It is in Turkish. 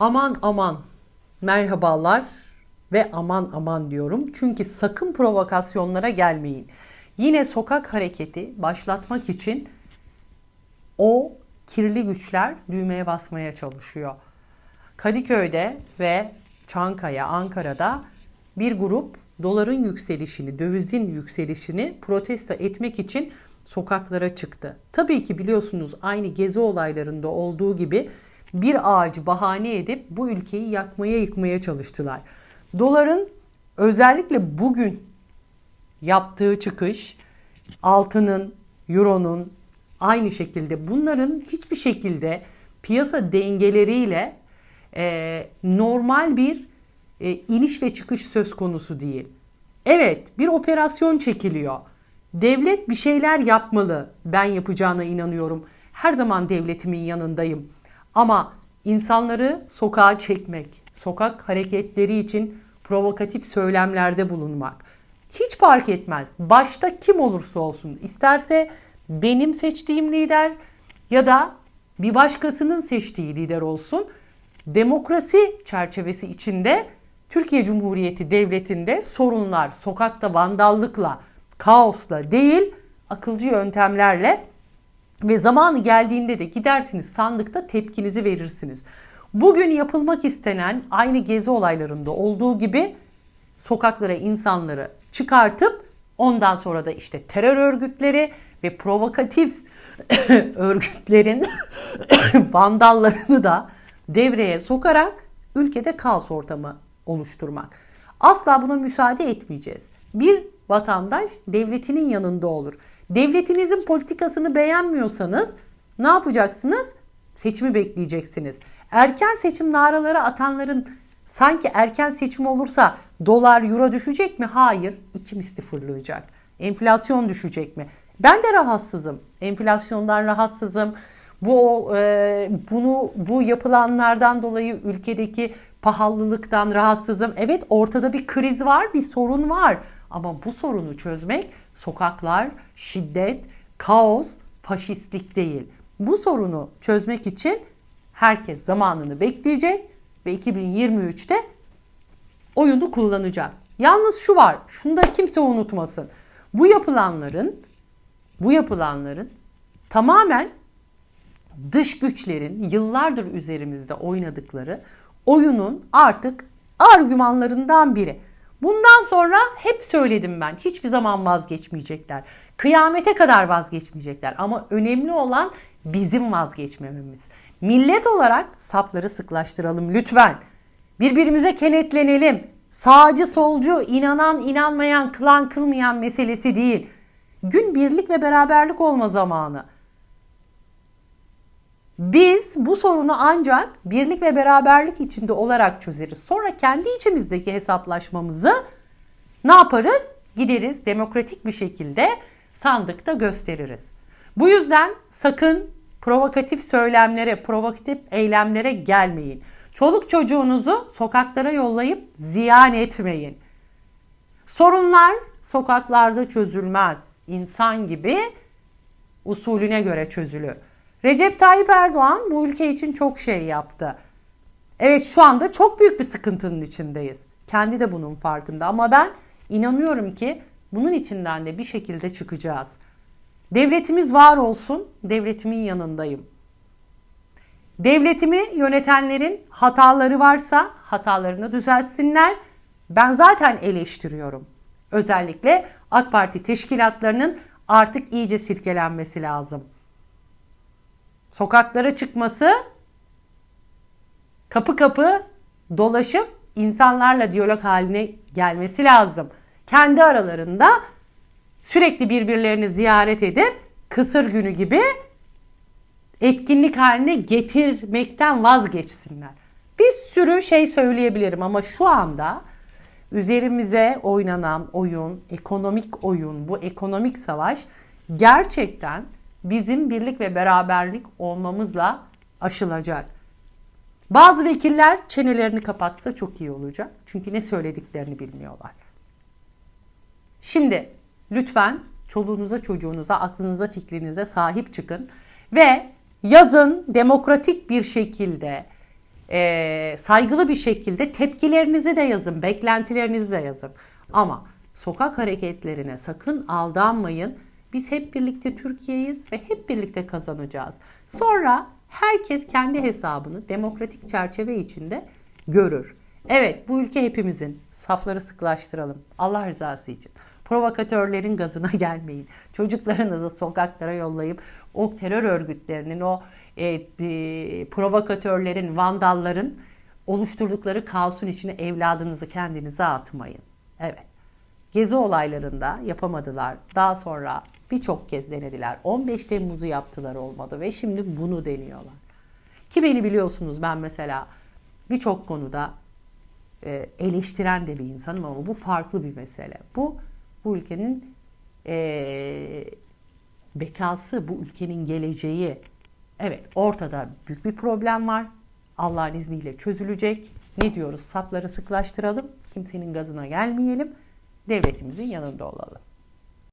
Aman aman merhabalar ve aman aman diyorum. Çünkü sakın provokasyonlara gelmeyin. Yine sokak hareketi başlatmak için o kirli güçler düğmeye basmaya çalışıyor. Kadıköy'de ve Çankaya, Ankara'da bir grup doların yükselişini, dövizin yükselişini protesto etmek için sokaklara çıktı. Tabii ki biliyorsunuz aynı gezi olaylarında olduğu gibi bir ağacı bahane edip bu ülkeyi yakmaya yıkmaya çalıştılar. Doların özellikle bugün yaptığı çıkış altının, euronun aynı şekilde bunların hiçbir şekilde piyasa dengeleriyle e, normal bir e, iniş ve çıkış söz konusu değil. Evet bir operasyon çekiliyor. Devlet bir şeyler yapmalı. Ben yapacağına inanıyorum. Her zaman devletimin yanındayım. Ama insanları sokağa çekmek, sokak hareketleri için provokatif söylemlerde bulunmak hiç fark etmez. Başta kim olursa olsun, isterse benim seçtiğim lider ya da bir başkasının seçtiği lider olsun. Demokrasi çerçevesi içinde Türkiye Cumhuriyeti Devleti'nde sorunlar sokakta vandallıkla, kaosla değil, akılcı yöntemlerle ve zamanı geldiğinde de gidersiniz sandıkta tepkinizi verirsiniz. Bugün yapılmak istenen aynı gezi olaylarında olduğu gibi sokaklara insanları çıkartıp ondan sonra da işte terör örgütleri ve provokatif örgütlerin vandallarını da devreye sokarak ülkede kaos ortamı oluşturmak. Asla buna müsaade etmeyeceğiz. Bir vatandaş devletinin yanında olur. Devletinizin politikasını beğenmiyorsanız ne yapacaksınız? Seçimi bekleyeceksiniz. Erken seçim naraları atanların sanki erken seçim olursa dolar euro düşecek mi? Hayır. iki misli fırlayacak. Enflasyon düşecek mi? Ben de rahatsızım. Enflasyondan rahatsızım. Bu e, bunu bu yapılanlardan dolayı ülkedeki pahalılıktan rahatsızım. Evet ortada bir kriz var, bir sorun var. Ama bu sorunu çözmek sokaklar, şiddet, kaos, faşistlik değil. Bu sorunu çözmek için herkes zamanını bekleyecek ve 2023'te oyunu kullanacak. Yalnız şu var, şunu da kimse unutmasın. Bu yapılanların bu yapılanların tamamen dış güçlerin yıllardır üzerimizde oynadıkları oyunun artık argümanlarından biri. Bundan sonra hep söyledim ben. Hiçbir zaman vazgeçmeyecekler. Kıyamete kadar vazgeçmeyecekler. Ama önemli olan bizim vazgeçmememiz. Millet olarak sapları sıklaştıralım lütfen. Birbirimize kenetlenelim. Sağcı solcu, inanan inanmayan, kılan kılmayan meselesi değil. Gün birlik ve beraberlik olma zamanı. Biz bu sorunu ancak birlik ve beraberlik içinde olarak çözeriz. Sonra kendi içimizdeki hesaplaşmamızı ne yaparız? Gideriz demokratik bir şekilde sandıkta gösteririz. Bu yüzden sakın provokatif söylemlere, provokatif eylemlere gelmeyin. Çoluk çocuğunuzu sokaklara yollayıp ziyan etmeyin. Sorunlar sokaklarda çözülmez. İnsan gibi usulüne göre çözülür. Recep Tayyip Erdoğan bu ülke için çok şey yaptı. Evet şu anda çok büyük bir sıkıntının içindeyiz. Kendi de bunun farkında ama ben inanıyorum ki bunun içinden de bir şekilde çıkacağız. Devletimiz var olsun, devletimin yanındayım. Devletimi yönetenlerin hataları varsa hatalarını düzeltsinler. Ben zaten eleştiriyorum. Özellikle AK Parti teşkilatlarının artık iyice silkelenmesi lazım sokaklara çıkması, kapı kapı dolaşıp insanlarla diyalog haline gelmesi lazım. Kendi aralarında sürekli birbirlerini ziyaret edip kısır günü gibi etkinlik haline getirmekten vazgeçsinler. Bir sürü şey söyleyebilirim ama şu anda üzerimize oynanan oyun, ekonomik oyun, bu ekonomik savaş gerçekten bizim birlik ve beraberlik olmamızla aşılacak. Bazı vekiller çenelerini kapatsa çok iyi olacak. Çünkü ne söylediklerini bilmiyorlar. Şimdi lütfen çoluğunuza, çocuğunuza, aklınıza, fikrinize sahip çıkın ve yazın demokratik bir şekilde e, saygılı bir şekilde tepkilerinizi de yazın, beklentilerinizi de yazın. Ama sokak hareketlerine sakın aldanmayın. Biz hep birlikte Türkiye'yiz ve hep birlikte kazanacağız. Sonra herkes kendi hesabını demokratik çerçeve içinde görür. Evet bu ülke hepimizin. Safları sıklaştıralım. Allah rızası için. Provokatörlerin gazına gelmeyin. Çocuklarınızı sokaklara yollayıp o terör örgütlerinin, o e, e, provokatörlerin, vandalların oluşturdukları kaosun içine evladınızı kendinize atmayın. Evet. Gezi olaylarında yapamadılar. Daha sonra birçok kez denediler. 15 Temmuz'u yaptılar olmadı ve şimdi bunu deniyorlar. Ki beni biliyorsunuz ben mesela birçok konuda e, eleştiren de bir insanım ama bu farklı bir mesele. Bu bu ülkenin e, bekası, bu ülkenin geleceği. Evet ortada büyük bir problem var. Allah'ın izniyle çözülecek. Ne diyoruz? Safları sıklaştıralım. Kimsenin gazına gelmeyelim. Devletimizin yanında olalım.